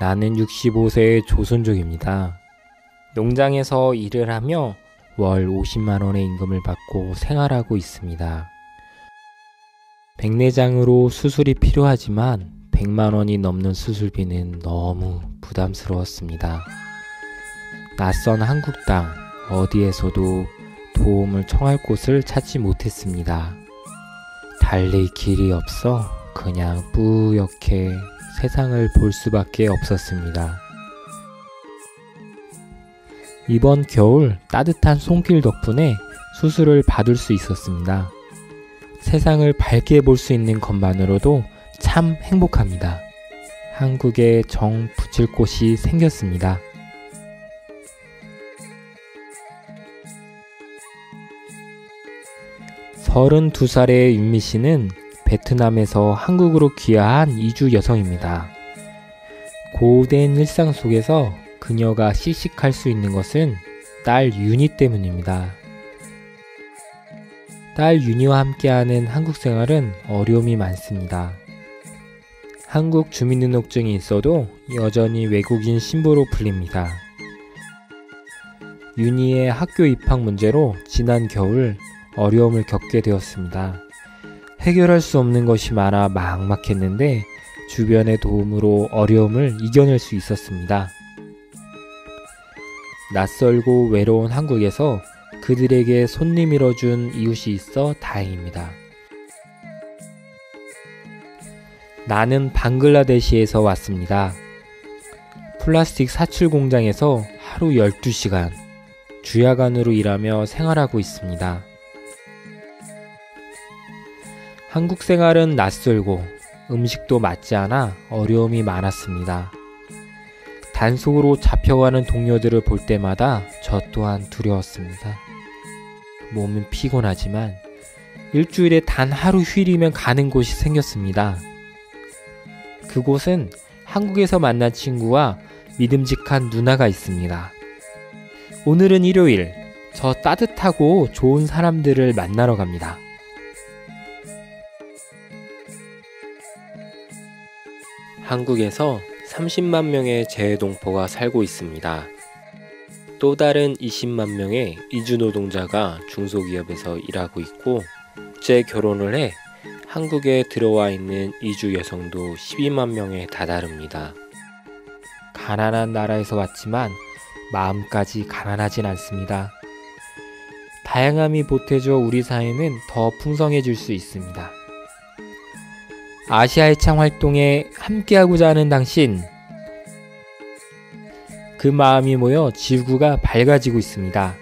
나는 65세의 조선족입니다. 농장에서 일을 하며 월 50만 원의 임금을 받고 생활하고 있습니다. 백내장으로 수술이 필요하지만 100만 원이 넘는 수술비는 너무 부담스러웠습니다. 낯선 한국 땅 어디에서도 도움을 청할 곳을 찾지 못했습니다. 달릴 길이 없어 그냥 뿌옇게 세상을 볼 수밖에 없었습니다. 이번 겨울 따뜻한 손길 덕분에 수술을 받을 수 있었습니다. 세상을 밝게 볼 수 있는 것만으로도 참 행복합니다. 한국에 정 붙일 곳이 생겼습니다. 3 2 살의 윤미 씨는 베트남에서 한국으로 귀화한 이주 여성입니다. 고된 일상 속에서 그녀가 씩씩할 수 있는 것은 딸 윤희 때문입니다. 딸 윤희와 함께하는 한국 생활은 어려움이 많습니다. 한국 주민등록증이 있어도 여전히 외국인 신부로 불립니다. 윤희의 학교 입학 문제로 지난 겨울 어려움을 겪게 되었습니다. 해결할 수 없는 것이 많아 막막했는데 주변의 도움으로 어려움을 이겨낼 수 있었습니다. 낯설고 외로운 한국에서 그들에게 손님 밀어준 이웃이 있어 다행입니다. 나는 방글라데시에서 왔습니다. 플라스틱 사출 공장에서 하루 12시간 주야간으로 일하며 생활하고 있습니다. 한국 생활은 낯설고 음식도 맞지 않아 어려움이 많았습니다. 단속으로 잡혀가는 동료들을 볼 때마다 저 또한 두려웠습니다. 몸은 피곤하지만 일주일에 단 하루 휴일이면 가는 곳이 생겼습니다. 그곳은 한국에서 만난 친구와 믿음직한 누나가 있습니다. 오늘은 일요일, 저 따뜻하고 좋은 사람들을 만나러 갑니다. 한국에서 30만 명의 재해동포가 살고 있습니다. 또 다른 20만 명의 이주 노동자가 중소기업에서 일하고 있고 국제 결혼을 해 한국에 들어와 있는 이주 여성도 12만 명에 다다릅니다. 가난한 나라에서 왔지만 마음까지 가난하진 않습니다. 다양함이 보태져 우리 사회는 더 풍성해질 수 있습니다. 아시아의 창 활동에 함께하고자 하는 당신. 그 마음이 모여 지구가 밝아지고 있습니다.